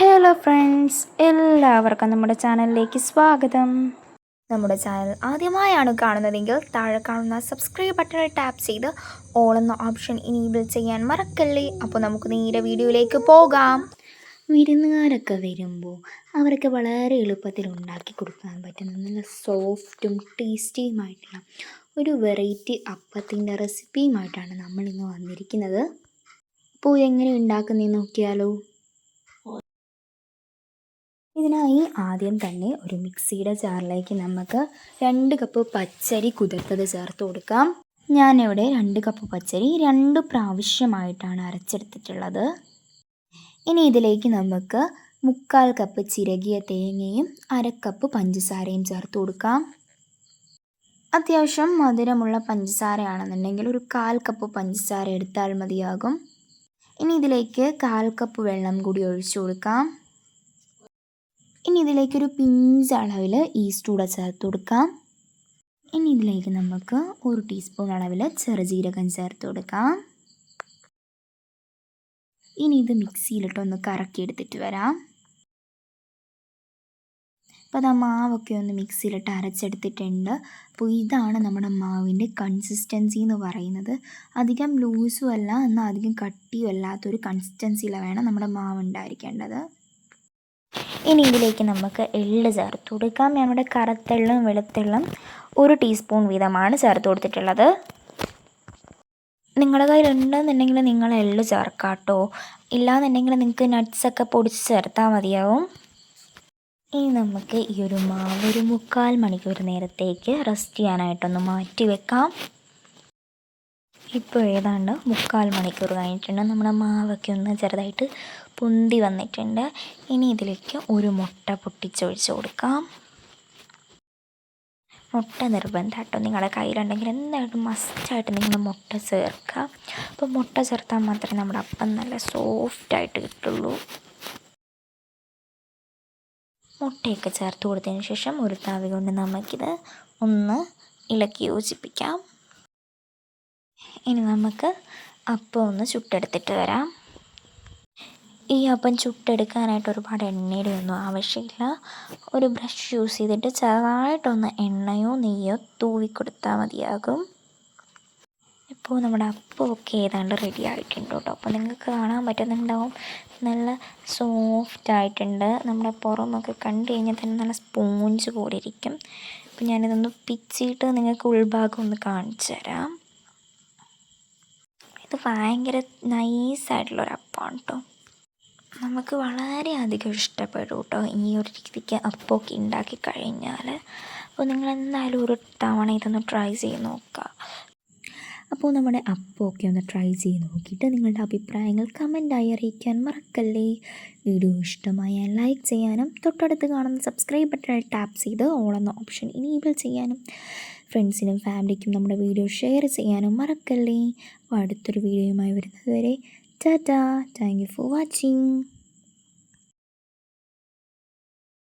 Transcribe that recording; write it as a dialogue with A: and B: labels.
A: Hello friends എല്ലാവർക്കും നമ്മുടെ ചാനലിലേക്ക് സ്വാഗതം. നമ്മുടെ ചാനൽ ആദ്യമായാണ് കാണുന്നതെങ്കിൽ താഴെ കാണുന്ന സബ്സ്ക്രൈബ് ബട്ടണിൽ ടാപ്പ് ചെയ്ത് ഓൾ എന്ന ഓപ്ഷൻ ഇനേബിൾ ചെയ്യാൻ മറക്കല്ലേ? അപ്പോൾ നമുക്ക് നേരെ വീഡിയോയിലേക്ക് പോകാം. വിരുന്നുകാരൊക്കെ വരുമ്പോൾ അവർക്ക് വളരെ എളുപ്പത്തിൽ ഉണ്ടാക്കി കൊടുക്കാൻ പറ്റുന്ന നല്ല സോഫ്റ്റും ടേസ്റ്റിയുമായിട്ടുള്ള ഒരു വെറൈറ്റി അപ്പത്തിന്റെ റെസിപ്പിയുമായിട്ടാണ് നമ്മളിന്ന് വന്നിരിക്കുന്നത്. അപ്പോൾ എങ്ങനെ ഉണ്ടാക്കുന്നതെന്ന് നോക്കിയാലോ. ഇതിനായി ആദ്യം തന്നെ ഒരു മിക്സിയുടെ ജാറിലേക്ക് നമുക്ക് രണ്ട് കപ്പ് പച്ചരി കുതിർത്തത് ചേർത്ത് കൊടുക്കാം. ഞാനിവിടെ രണ്ട് കപ്പ് പച്ചരി രണ്ട് പ്രാവശ്യമായിട്ടാണ് അരച്ചെടുത്തിട്ടുള്ളത്. ഇനി ഇതിലേക്ക് നമുക്ക് മുക്കാൽ കപ്പ് ചിരകിയ തേങ്ങയും അരക്കപ്പ് പഞ്ചസാരയും ചേർത്ത് കൊടുക്കാം. അത്യാവശ്യം മധുരമുള്ള പഞ്ചസാരയാണെന്നുണ്ടെങ്കിൽ ഒരു കാൽ കപ്പ് പഞ്ചസാര എടുത്താൽ മതിയാകും. ഇനി ഇതിലേക്ക് കാൽ കപ്പ് വെള്ളം കൂടി ഒഴിച്ചു കൊടുക്കാം. ഇനി ഇതിലേക്കൊരു പിഞ്ച് അളവിൽ ഈസ്റ്റ് കൂടെ ചേർത്ത് കൊടുക്കാം. ഇനി ഇതിലേക്ക് നമുക്ക് ഒരു ടീസ്പൂൺ അളവിൽ ചെറുജീരകം ചേർത്ത് കൊടുക്കാം. ഇനി ഇത് മിക്സിയിലിട്ടൊന്ന് കറക്കിയെടുത്തിട്ട് വരാം. അപ്പോൾ അത് ആ മാവൊക്കെ ഒന്ന് മിക്സിയിലിട്ട് അരച്ചെടുത്തിട്ടുണ്ട്. അപ്പോൾ ഇതാണ് നമ്മുടെ മാവിന്റെ കൺസിസ്റ്റൻസി എന്ന് പറയുന്നത്. അധികം ലൂസും അല്ല എന്നാൽ അധികം കട്ടിയും അല്ലാത്തൊരു കൺസിസ്റ്റൻസിയിൽ വേണം നമ്മുടെ മാവ് ഉണ്ടായിരിക്കേണ്ടത്. ഇനി ഇതിലേക്ക് നമുക്ക് എള്ള് ചേർത്ത് കൊടുക്കാം. നമ്മുടെ കറുത്തെള്ളും വെളുത്തെള്ളും ഒരു ടീസ്പൂൺ വീതമാണ് ചേർത്ത് കൊടുത്തിട്ടുള്ളത്. നിങ്ങളുടെ കയ്യിൽ ഉണ്ടെന്നുണ്ടെങ്കിൽ നിങ്ങൾ എള്ള് ചേർക്കാം കേട്ടോ ഇല്ലാന്നുണ്ടെങ്കിൽ നിങ്ങൾക്ക് നട്ട്സൊക്കെ പൊടിച്ച് ചേർത്താൽ മതിയാവും. ഇനി നമുക്ക് ഈ ഒരു മാവ് ഒരു മുക്കാൽ മണിക്കൂർ നേരത്തേക്ക് റെസ്റ്റ് ചെയ്യാനായിട്ടൊന്ന് മാറ്റി വെക്കാം. ഇപ്പോൾ ഏതാണ്ട് മുക്കാൽ മണിക്കൂർ കഴിഞ്ഞിട്ടുണ്ട്. നമ്മുടെ മാവൊക്കെ ഒന്ന് ചെറുതായിട്ട് പൊന്തി വന്നിട്ടുണ്ട്. ഇനി ഇതിലേക്ക് ഒരു മുട്ട പൊട്ടിച്ചൊഴിച്ച് കൊടുക്കാം. മുട്ട നിർബന്ധം കേട്ടോ നിങ്ങളുടെ കയ്യിലുണ്ടെങ്കിൽ എന്തായിട്ടും മസ്റ്റായിട്ട് നിങ്ങൾ മുട്ട ചേർക്കുക. അപ്പോൾ മുട്ട ചേർത്താൽ മാത്രമേ നമ്മുടെ അപ്പം നല്ല സോഫ്റ്റായിട്ട് കിട്ടുള്ളൂ. മുട്ടയൊക്കെ ചേർത്ത് കൊടുത്തതിന് ശേഷം ഒരു താവി കൊണ്ട് നമുക്കിത് ഒന്ന് ഇളക്കി യോജിപ്പിക്കാം. ഇനി നമുക്ക് അപ്പം ഒന്ന് ചുട്ടെടുത്തിട്ട് വരാം. ഈ അപ്പം ചുട്ടെടുക്കാനായിട്ട് ഒരുപാട് എണ്ണയുടെ ഒന്നും ആവശ്യമില്ല. ഒരു ബ്രഷ് യൂസ് ചെയ്തിട്ട് ചെറുതായിട്ടൊന്ന് എണ്ണയോ നെയ്യോ തൂവി കൊടുത്താൽ മതിയാകും. ഇപ്പോൾ നമ്മുടെ അപ്പമൊക്കെ ഏതാണ്ട് റെഡി ആയിട്ടുണ്ട് കേട്ടോ. അപ്പോൾ നിങ്ങൾക്ക് കാണാൻ പറ്റുന്നുണ്ടാവും. നല്ല സോഫ്റ്റ് ആയിട്ടുണ്ട്. നമ്മുടെ പുറമൊക്കെ കണ്ടു കഴിഞ്ഞാൽ തന്നെ നല്ല സ്പോഞ്ച് പോലെ ഇരിക്കും അപ്പോൾ ഞാനിതൊന്ന് പിച്ചിട്ട് നിങ്ങൾക്ക് ഉൾഭാഗം ഒന്ന് കാണിച്ചു തരാം. ഇത് ഭയങ്കര നൈസായിട്ടുള്ളൊരപ്പാണ് കേട്ടോ. നമുക്ക് വളരെയധികം ഇഷ്ടപ്പെടും കേട്ടോ ഈ ഒരു രീതിക്ക് അപ്പമൊക്കെ ഉണ്ടാക്കി കഴിഞ്ഞാൽ അപ്പോൾ നിങ്ങൾ എന്തായാലും ഒരു തവണ ഇതൊന്ന് ട്രൈ ചെയ്ത് നോക്കുക. അപ്പോൾ നമ്മുടെ അപ്പമൊക്കെ ഒന്ന് ട്രൈ ചെയ്ത് നോക്കിയിട്ട് നിങ്ങളുടെ അഭിപ്രായങ്ങൾ കമന്റായി അറിയിക്കാൻ മറക്കല്ലേ. വീഡിയോ ഇഷ്ടമായാൽ ലൈക്ക് ചെയ്യാനും തൊട്ടടുത്ത് കാണുന്ന സബ്സ്ക്രൈബ് ബട്ടണിൽ ടാപ്പ് ചെയ്ത് ഓളെന്ന ഓപ്ഷൻ ഇനേബിൾ ചെയ്യാനും ഫ്രണ്ട്സിനും ഫാമിലിക്കും നമ്മുടെ വീഡിയോ ഷെയർ ചെയ്യാനും മറക്കല്ലേ. അപ്പോൾ അടുത്തൊരു വീഡിയോയുമായി വരുന്നത് വരെ tata thank you for watching